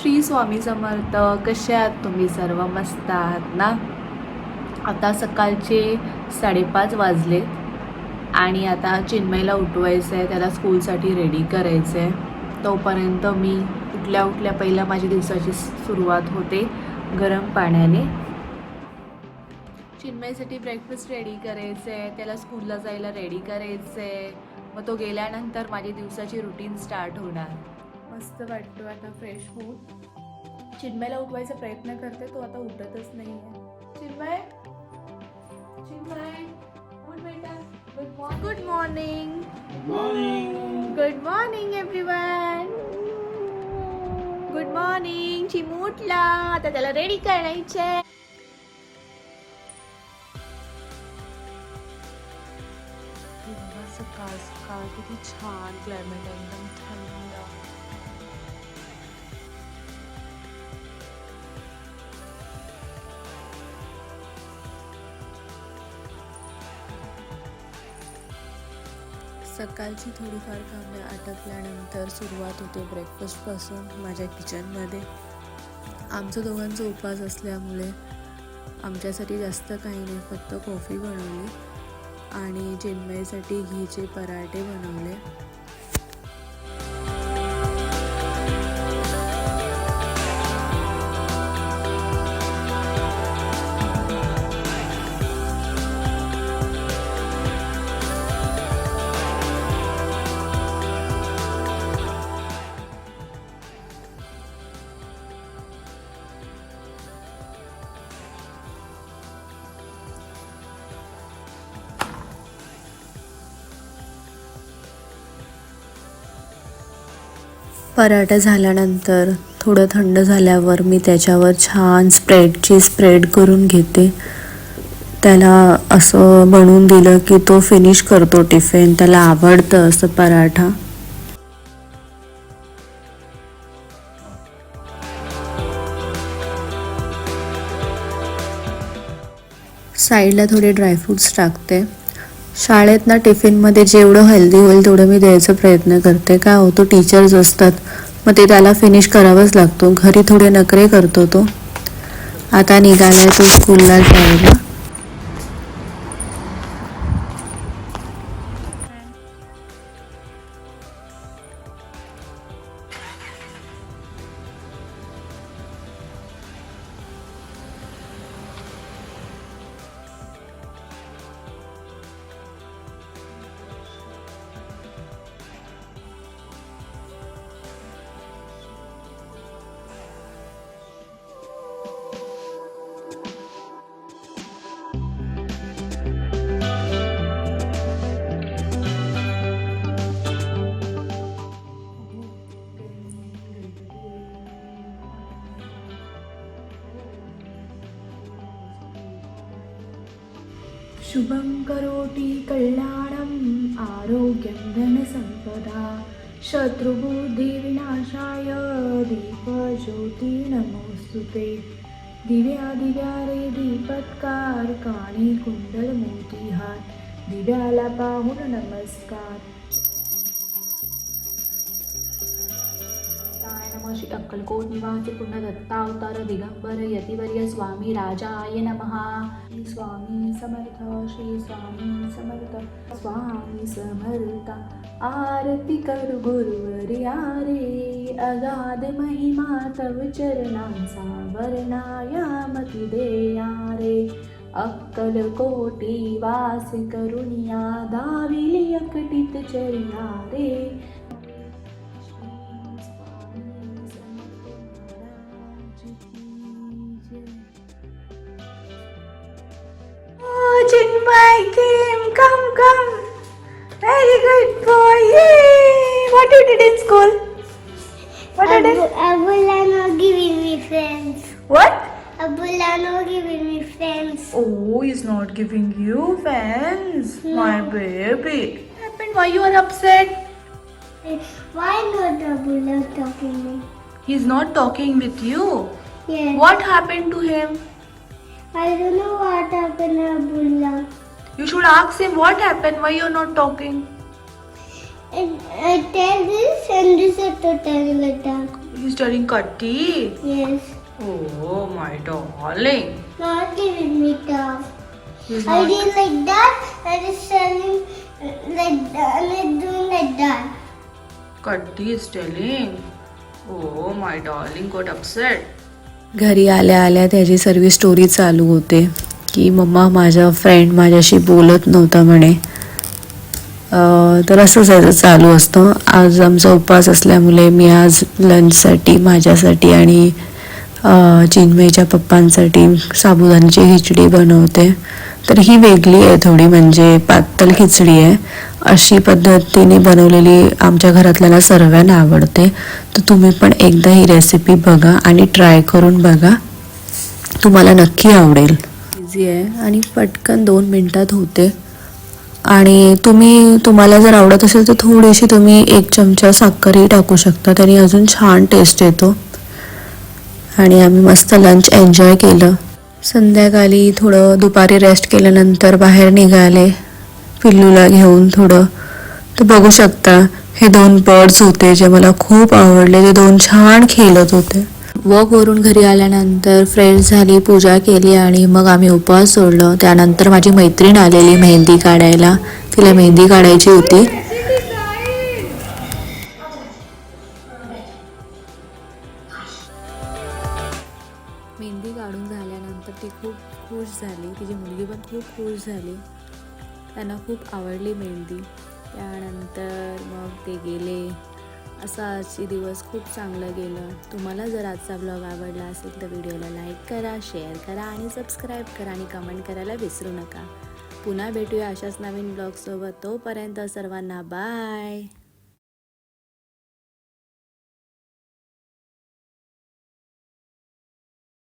श्री स्वामी समर्थ कसे आहात तुम्ही? सर्व मस्त आहात ना? आता सकाळचे साडेपाच वाजले आणि आता चिन्मयला उठवायचं आहे त्याला स्कूलसाठी रेडी करायचं आहे तोपर्यंत मी उठल्या उठल्या पहिला माझ्या दिवसाची सुरुवात होते गरम पाण्याने. चिन्मयसाठी ब्रेकफास्ट रेडी करायचं आहे त्याला स्कूलला जायला रेडी करायचं आहे मग तो गेल्यानंतर माझी दिवसाची रुटीन स्टार्ट होणार. मस्त वाटतो आता फ्रेश होऊन चिन्मयला उठवायचा प्रयत्न करते तो आता उठतच नाही आहे Chinmay Chinmay good morning good morning everyone good morning Chimu उठला. आता त्याला रेडी करायचंय. सकाळ सकाळ किती छान क्लायमेट आहे एकदम थंड. सकाळची थोडीफार कामे आटपल्यानंतर सुरुवात होते ब्रेकफास्टपासून माझ्या किचनमध्ये आमचं दोघांचा उपवास असल्यामुळे आमच्यासाठी जास्त काही नाही फक्त कॉफी बनवली आणि चिन्मयसाठी घीचे पराठे बनवले. पराठा झाल्यानंतर थोडं थंड झाल्यावर मी त्याच्यावर छान स्प्रेडची स्प्रेड करून घेते. त्याला असं बनवून दिलं की तो फिनिश करतो टिफिन त्याला आवडतं असं पराठा. साईडला थोडे ड्रायफ्रूट्स टाकते. शाळेत ना टिफिनमध्ये जेवढं हेल्दी होईल तेवढं मी द्यायचा प्रयत्न करते. काय होतो टीचर्स असतात. मग ते त्याला फिनिश करावंच लागतो. घरी थोडे नखरे करतो तो. आता निघालाय तो स्कूलला जायला. शुभं करोति कल्याणम् आरोग्यं धनसम्पदा शत्रुबुद्धिविनाशाय दीपज्योती नमोऽस्तु ते दिव्या दिव्या रे दीपत्कार काणी कुंडल मोतीहार दिव्याला पाहून नमस्कार दत्ताय नमः श्री अक्कलकोट निवासी पुन्हा दत्तावतार दिगंबर यतिवर्य स्वामी राजाय नमः श्री स्वामी समर्थ श्री स्वामी समर्थ स्वामी समर्थ आरती कर गुरुवरी आरे अगाध महिमा तव चरणांचा वर्णायामती देया रे अक्कलकोटी वास करुणिया दाविली अकटित चरिया रे Oh, Chinmay. Come, come. Very good boy. Yay! What you did in school? What you did? Abula no giving me friends. What? Abula no giving me friends. Oh, he's not giving you fans. No. My baby. What happened? Why you are upset? Why not Abula talking me? He's not talking with you. Yes. What happened to him? I don't know what happened to. You should ask him what happened. Why you're not talking? I, I tell this and this is to tell like that. He's telling Katti. Yes. Oh my darling. Not giving me. He's I not. did like that. I was telling like that. And I'm doing like that. Katti is telling. Oh my darling got upset. घरी आल्या आल्या त्याची सर्व story चालू होते की mamma माझा friend माझ्याशी बोलत नव्हता म्हणे. तर असंच याचं चालू असतं. आज आमचा उपवास असल्यामुळे मी आज लंचसाठी माझ्यासाठी आणि चिन्मयच्या पप्पांसाठी साबुदाण्याची खिचडी बनवते. तर ही वेगळी आहे थोडी म्हणजे पातळ खिचडी आहे. अशी पद्धतीने बनवलेली आमच्या घरातल्याला सर्वांना आवडते. तर तुम्ही पण एकदा ही रेसिपी बघा आणि ट्राय करून बघा. तुम्हाला नक्की आवडेल. इझी आहे आणि पटकन दोन मिनटात होते. आणि तुम्ही तुम्हाला जर आवडत असेल तर थोडीशी तुम्ही एक चमचा साखरही टाकू शकता. त्याने अजून छान टेस्ट येतो. आणि आम्ही मस्त लंच एन्जॉय केलं. संध्याकाळी थोडं दुपारी रेस्ट केल्यानंतर बाहेर निघाले. पिल्लूला घेऊन थोडं. तर बघू शकता हे दोन बर्ड्स होते जे मला खूप आवडले. ते दोन छान खेळत होते. वॉकवरून घरी आल्यानंतर फ्रेंड्स झाली पूजा केली आणि मग आम्ही उपवास सोडलो. त्यानंतर माझी मैत्रीण आलेली मेहंदी काढायला. तिला मेहंदी काढायची होती. मेहंदी काढून झाल्यानंतर ती खूप खुश झाली. तिची मुलगी पण खूप खुश झाली. त्यांना खूप आवडली मेहंदी. त्यानंतर मग ते गेले. असा आजचे दिवस खूप चांगलं गेलं. तुम्हाला जर आजचा ब्लॉग आवडला असेल तर व्हिडिओला लाईक करा शेअर करा आणि सबस्क्राईब करा आणि कमेंट करायला विसरू नका. पुन्हा भेटूया अशाच नवीन ब्लॉगसोबत तोपर्यंत सर्वांना बाय